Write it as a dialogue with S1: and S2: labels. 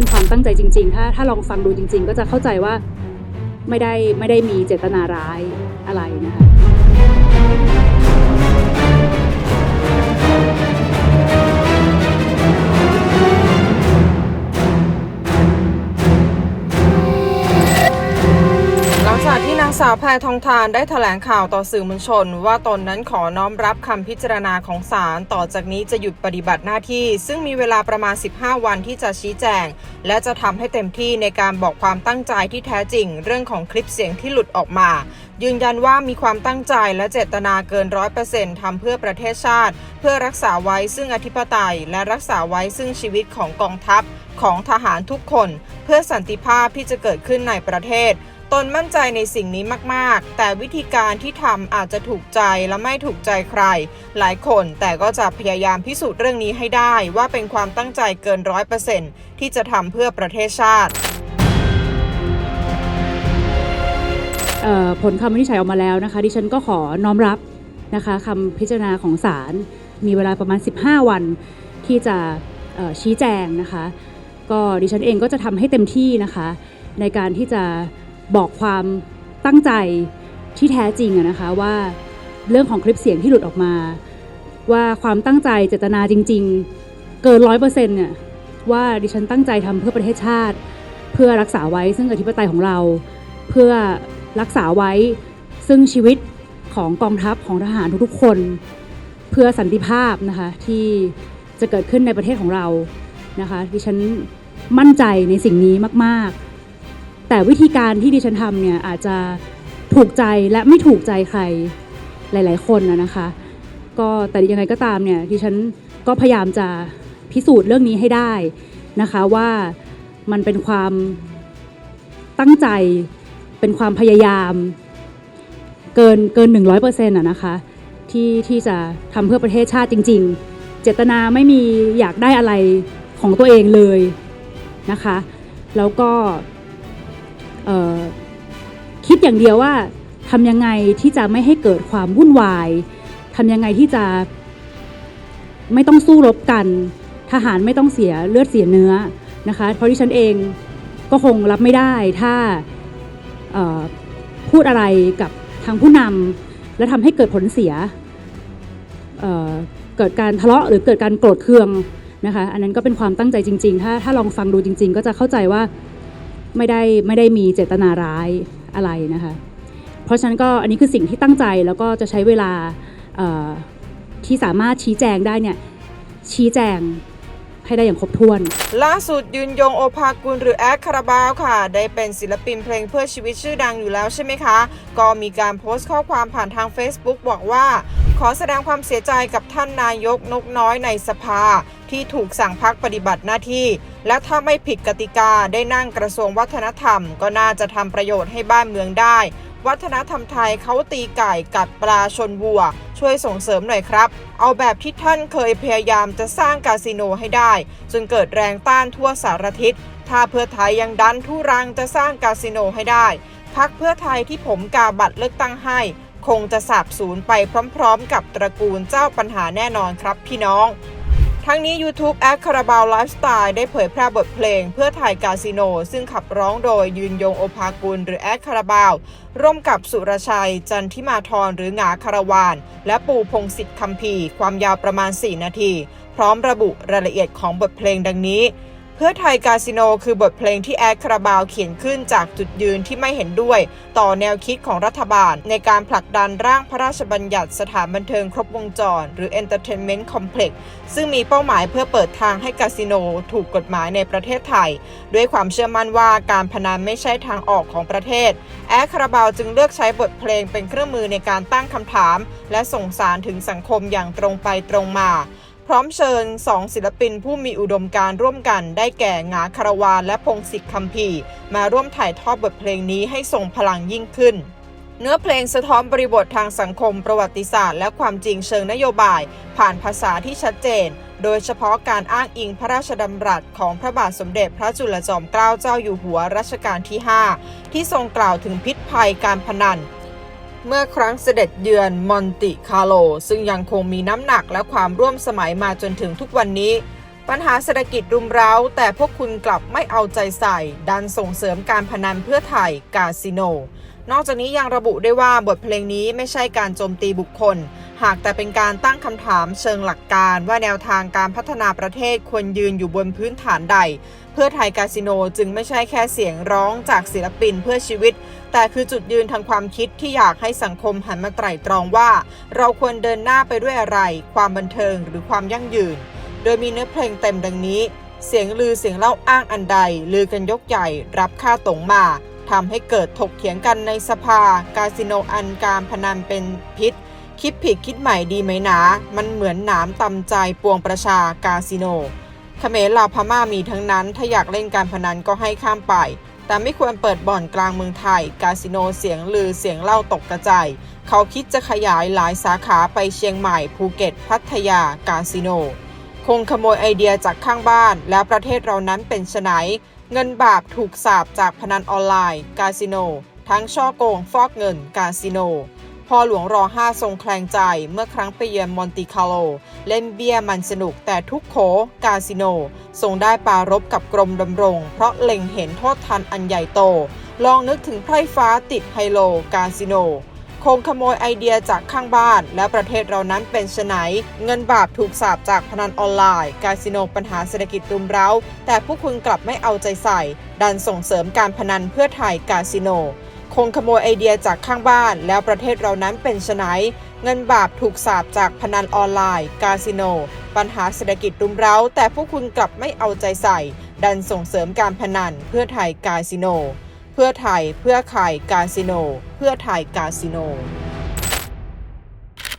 S1: เป็นความตั้งใจจริง ๆ ถ้าถ้าลองฟังดูจริง ๆ ก็จะเข้าใจว่าไม่ได้ไม่ได้มีเจตนาร้ายอะไรนะคะา
S2: กที่นางสาวแพทองทานได้แถลงข่าวต่อสื่อมวลชน ว่าตนนั้นขอน้อมรับคำพิจารณาของศาลต่อจากนี้จะหยุดปฏิบัติหน้าที่ ซึ่งมีเวลาประมาณ 15 วันที่จะชี้แจง และจะทำให้เต็มที่ในการบอกความตั้งใจที่แท้จริง เรื่องของคลิปเสียงที่หลุดออกมา ยืนยันว่ามีความตั้งใจและเจตนาเกินร้อยเปอร์เซ็นต์ทำเพื่อประเทศชาติ เพื่อรักษาไว้ซึ่งอธิปไตย และรักษาไว้ซึ่งชีวิตของกองทัพของทหารทุกคน เพื่อสันติภาพที่จะเกิดขึ้นในประเทศ ตนมั่นใจในสิ่งนี้มากๆ แต่วิธีการที่ทำอาจจะถูกใจและไม่ถูกใจใคร หลายคนแต่ก็จะพยายามพิสูจน์เรื่องนี้ให้ได้ว่าเป็นความตั้งใจเกินร้อยเปอร์เซ็นต์ที่จะทำเพื่อประเทศชาติ
S1: เอ่อผลคำวินิจฉัยออกมาแล้วนะคะ ดิฉันก็ขอน้อมรับนะคะคำพิจารณาของศาลมีเวลาประมาณ 15 วันที่จะชี้แจงนะคะ ก็ดิฉันเองก็จะทำให้เต็มที่นะคะ ในการที่จะ บอกความตั้งใจที่แท้จริงอะนะคะว่าเรื่องของคลิปเสียงที่หลุดออกมา ว่าความตั้งใจเจตนาจริง ๆ เกินร้อยเปอร์เซ็นต์เนี่ยว่าดิฉันตั้งใจทำเพื่อประเทศชาติ เพื่อรักษาไว้ซึ่งอธิปไตยของเรา เพื่อรักษาไว้ซึ่งชีวิตของกองทัพของทหารทุกๆคน เพื่อสันติภาพนะคะที่จะเกิดขึ้นในประเทศของเรานะคะดิฉันมั่นใจในสิ่งนี้มาก ๆ แต่วิธีการที่ดิฉันทำเนี่ยอาจจะถูกใจและไม่ถูกใจใครหลาย ๆ คนนะนะคะ ก็แต่ยังไงก็ตามเนี่ยดิฉันก็พยายามจะพิสูจน์เรื่องนี้ให้ได้นะคะว่ามันเป็นความตั้งใจเป็นความพยายาม เกินเกิน 100%อร์ะนะคะที่ที่จะทำเพื่อประเทศชาติจริง ๆ เจตนาไม่มีอยากได้อะไรของตัวเองเลยนะคะ แล้วก็ อย่างเดียวว่าทำยังไงที่จะไม่ให้เกิดความวุ่นวายทำยังไงที่จะไม่ต้องสู้รบกัน ทหารไม่ต้องเสียเลือดเสียเนื้อนะคะ เพราะที่ฉันเองก็คงรับไม่ได้ถ้าพูดอะไรกับทางผู้นำและทำให้เกิดผลเสียเเกิดการทะเลาะหรือเกิดการโกรธเคืองนะคะ อันนั้นก็เป็นความตั้งใจจริง ๆ ถ้าถ้าลองฟังดูจริง ๆ ก็จะเข้าใจว่าไม่ได้ไม่ได้มีเจตนาร้าย อะไรนะคะ เพราะฉะนั้นก็อันนี้คือสิ่งที่ตั้งใจแล้วก็จะใช้เวลาที่สามารถชี้แจงได้เนี่ยชี้แจงให้ได้อย่างครบถ้วน
S2: ล่าสุดยืนยงโอภากุลหรือแอดคาราบาวค่ะ ได้เป็นศิลปินเพลงเพื่อชีวิตชื่อดังอยู่แล้วใช่ไหมคะ ก็มีการโพสต์ข้อความผ่านทาง Facebook บอกว่า ขอแสดงความเสียใจกับท่านนายกนกน้อยในสภา ที่ถูกสั่งพักปฏิบัติหน้าที่ และถ้าไม่ผิดกติกาได้นั่งกระทรวงวัฒนธรรม ก็น่าจะทำประโยชน์ให้บ้านเมืองได้ วัฒนธรรมไทยเขาตีไก่กัดปลาชนวัว ช่วยส่งเสริมหน่อยครับ เอาแบบที่ท่านเคยพยายามจะสร้างคาสิโนให้ได้ จนเกิดแรงต้านทั่วสารทิศถ้าเพื่อไทยยังดันทุรังจะสร้างคาสิโนให้ได้พักเพื่อไทยที่ผมกาบัตรเลือกตั้งให้ คงจะสาบสูญไปพร้อม ๆ กับตระกูลเจ้าปัญหาแน่นอนครับพี่น้อง ทั้งนี้ YouTube แอคคาราบาวไลฟ์สไตล์ได้เผยแพร่บทเพลงเพื่อถ่ายกาสิโน ซึ่งขับร้องโดยยืนยงโอภากุลหรือแอคคาราบาว ร่วมกับสุรชัย จันทิมาทรหรืองาคาราวาน และปูพงศิษฐ์คำพีความยาวประมาณ 4 นาที พร้อมระบุรายละเอียดของบทเพลงดังนี้ พื่อไทยกาสิโนคือบทเพลงที่แอดคาราบาวเขียนขึ้นจากจุดยืนที่ไม่เห็นด้วย ต่อแนวคิดของรัฐบาล ในการผลักดันร่างพระราชบัญญัติสถานบันเทิงครบวงจร หรือ Entertainment Complex ซึ่งมีเป้าหมายเพื่อเปิดทางให้คาสิโนถูกกฎหมายในประเทศไทย ด้วยความเชื่อมั่นว่าการพนันไม่ใช่ทางออกของประเทศ แอดคาราบาวจึงเลือกใช้บทเพลงเป็นเครื่องมือในการตั้งคำถาม และส่งสารถึงสังคมอย่างตรงไปตรงมา พร้อมเชิญสองศิลปินผู้มีอุดมการร่วมกันได้แก่งาคารวานและพงศิษฐ์คำพีร์มาร่วมถ่ายทอดบทเพลงนี้ให้ทรงพลังยิ่งขึ้นเนื้อเพลงสะท้อนบริบททางสังคมประวัติศาสตร์ และความจริงเชิงนโยบาย ผ่านภาษาที่ชัดเจน โดยเฉพาะการอ้างอิงพระราชดำรัสของพระบาทสมเด็จพระจุลจอมเกล้าเจ้าอยู่หัวรัชกาลที่ 5 ที่ทรงกล่าวถึงพิษภัยการพนัน เมื่อครั้งเสด็จเยือนมอนติคาโล ซึ่งยังคงมีน้ำหนักและความร่วมสมัยมาจนถึงทุกวันนี้ ปัญหาเศรษฐกิจรุมเร้า แต่พวกคุณกลับไม่เอาใจใส่ ดันส่งเสริมการพนันเพื่อไทยกาสิโน นอกจากนี้ยังระบุได้ว่าบทเพลงนี้ไม่ใช่การโจมตีบุคคล หากแต่เป็นการตั้งคำถามเชิงหลักการว่าแนวทางการพัฒนาประเทศควรยืนอยู่บนพื้นฐานใด พื่อไทยกาสิโนจึงไม่ใช่แค่เสียงร้องจากศิลปินเพื่อชีวิต แต่คือจุดยืนทางความคิดที่อยากให้สังคมหันมาไตร่ตรองว่า เราควรเดินหน้าไปด้วยอะไร ความบันเทิงหรือความยั่งยืน โดยมีเนื้อเพลงเต็มดังนี้ เสียงลือเสียงเล่าอ้างอันใด ลือกันยกใหญ่ รับค่าตงมาทำให้เกิดถกเถียงกันในสภากาสิโนอันการพนันเป็นพิษ คิดผิดคิดใหม่ดีไหมหนา มันเหมือนหนามตำใจปวงประชากาสิโน เขมรลาวพม่ามีทั้งนั้น ถ้าอยากเล่นการพนันก็ให้ข้ามไป แต่ไม่ควรเปิดบ่อนกลางเมืองไทยกาสิโนเสียงลือเสียงเล่าตกกระจาย เขาคิดจะขยายหลายสาขาไปเชียงใหม่ ภูเก็ต พัทยากาสิโน คงขโมยไอเดียจากข้างบ้าน แล้วประเทศเรานั้นเป็นไฉนเงินบาปถูกสาบจากพนันออนไลน์กาสิโน ทั้งช่อโกงฟอกเงินกาสิโน พ่อหลวงรอห้าทรงแคลงใจเมื่อครั้งไปเยือนมอนติคาโล เล่นเบียร์มันสนุกแต่ทุกโขกาสิโน ทรงได้ปารบกับกรมดำรง เพราะเล็งเห็นโทษทันอันใหญ่โต ลองนึกถึงไพร่ฟ้าติดไฮโลกาสิโนคงขโมยไอเดียจากข้างบ้าน และประเทศเรานั้นเป็นไฉนเงินบาปถูกสาบจากพนันออนไลน์ กาสิโนปัญหาเศรษฐกิจรุมเร้า แต่พวกคุณกลับไม่เอาใจใส่ ดันส่งเสริมการพนันเพื่อไทยกาสิโน คงขโมยไอเดียจากข้างบ้าน แล้วประเทศเรานั้นเป็นไฉนเงินบาปถูกสาบจากพนันออนไลน์ คาสิโน ปัญหาเศรษฐกิจรุมเร้า แต่พวกคุณกลับไม่เอาใจใส่ ดันส่งเสริมการพนัน เพื่อไทยคาสิโน เพื่อไทย เพื่อไข่คาสิโน เพื่อไทยคาสิโน